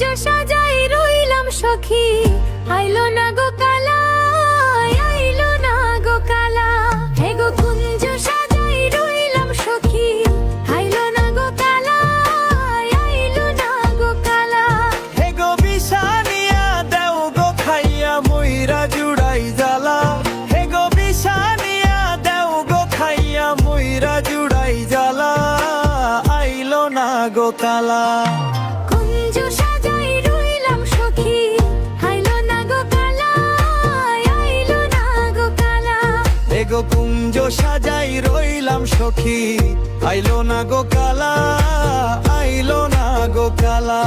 সাজাই রইলাম সখী আইলো না গো কালা আইলো না গো কালা। হে গো কুঞ্জ সাজাই রইলাম সখী আইলো না গো কালা আইলো না গো কালা। হে গো বিশানিয়া দেও গো খাইয়া ময়রা জুড়াই জ্বালা। হে গো বিশানিয়া দেও গো খাইয়া ময়রা জুড়াই জ্বালা। আইলো না গো কালা। কুঞ্জ সাজাই রইলাম সখী। আইলো না গো কালা আইলো না গো কালা।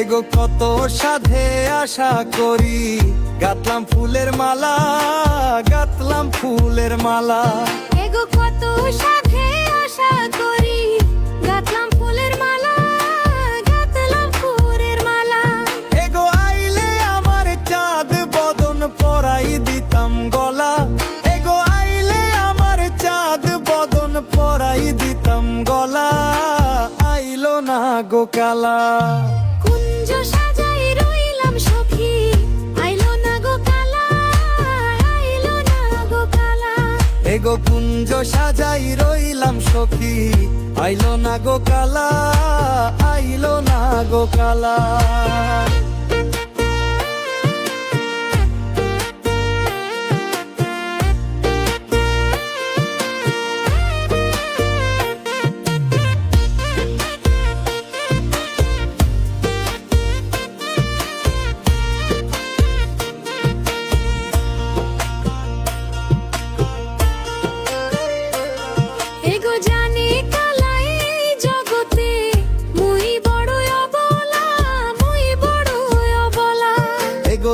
এগো কত সাধে আশা করি। গাতলাম ফুলের মালা গাতলাম ফুলের মালা। এগো কত সাথে আশা করি। গাতলাম ফুলের মালা গাতলাম ফুলের মালা। এগো আইলে আমার চাঁদ বদন পরাই দিতাম গলা। এগো আইলে আমার চাঁদ বদন পরাই দিতাম গলা। আইলো না গো কালা। এগো কুঞ্জ সাজাই রইলাম সখী। আইলো না গো কালা আইলো না গো কালা।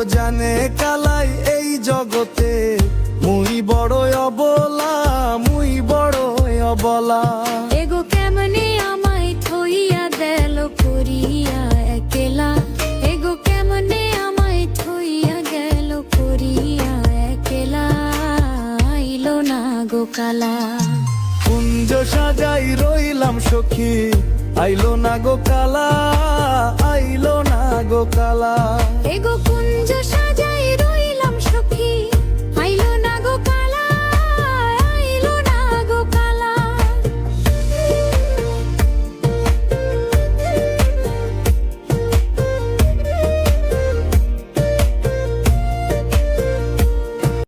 জানে কালাই এই জগতে। মুই বড় অবলা, মুই বড় অবলা। এগো কেমনে আমায় থইয়া দেল করিয়া একেলা? এগো কেমনে আমায় থইয়া গেল করিয়া একেলা? আইলো না গো কালা। কুঞ্জ সাজাই রইলাম সখী। আইলো না গো কালা, আইলো না গো কালা। এগো কুঞ্জ সাজাই